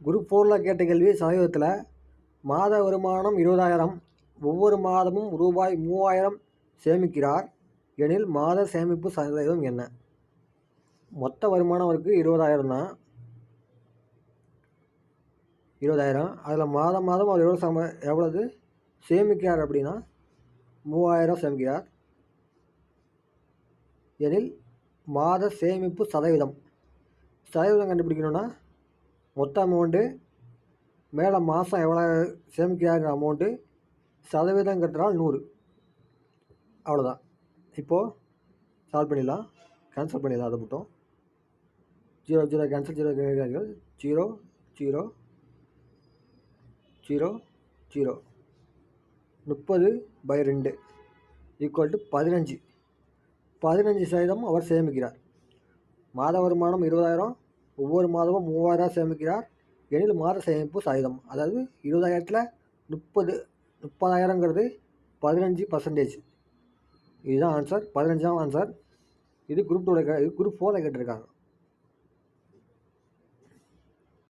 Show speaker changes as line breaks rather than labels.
Group ஃபோரில் கேட்ட கேள்வி சமீபத்தில் மாத வருமானம் இருபதாயிரம் ஒவ்வொரு மாதமும் ரூபாய் மூவாயிரம் சேமிக்கிறார் எனில் மாத சேமிப்பு சதவீதம் என்ன? மொத்த வருமானம் அவருக்கு இருபதாயிரம் தான் இருபதாயிரம். அதில் மாதம் மாதம் அவர் எவ்வளோ சம எவ்வளவு சேமிக்கிறார் அப்படின்னா மூவாயிரம் சேமிக்கிறார் எனில் மாத சேமிப்பு சதவீதம். சதவீதம் கண்டுபிடிக்கணும்னா மொத்த அமௌண்ட்டு மேலே மாதம் எவ்வளோ சேமிக்கிறாங்கிற அமௌண்ட்டு சதவீதம் கட்டுறால் நூறு. அவ்வளோதான் இப்போது சால்வ் பண்ணிடலாம். கேன்சல் பண்ணிடலாம் அதை மட்டும். Zero zero cancel zero cancel zero zero zero zero முப்பது பை ரெண்டு ஈக்குவல் டு பதினஞ்சு. பதினஞ்சு சதவீதம் அவர் சேமிக்கிறார். மாத வருமானம் இருபதாயிரம் ஒவ்வொரு மாதமும் மூவாயிரம் சேமிக்கிறார். எனில் மாத சேமிப்பு சதவீதம் அதாவது இருபதாயிரத்தில் முப்பது முப்பதாயிரங்கிறது பதினஞ்சு பர்சன்டேஜ் இதுதான் ஆன்சர் பதினஞ்சாம் ஆன்சர் இது குரூப் டூவில் இது குரூப் ஃபோரில் கேட்டிருக்காங்க.